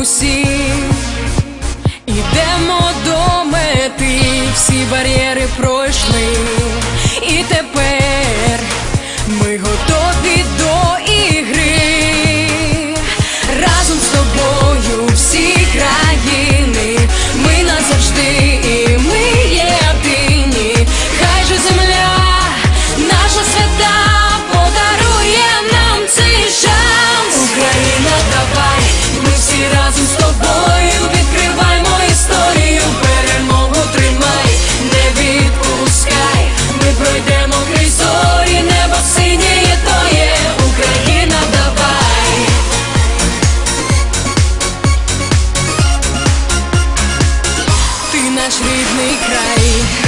усі, ідемо до мети, всі бар'єри пройшли. наш рідний край.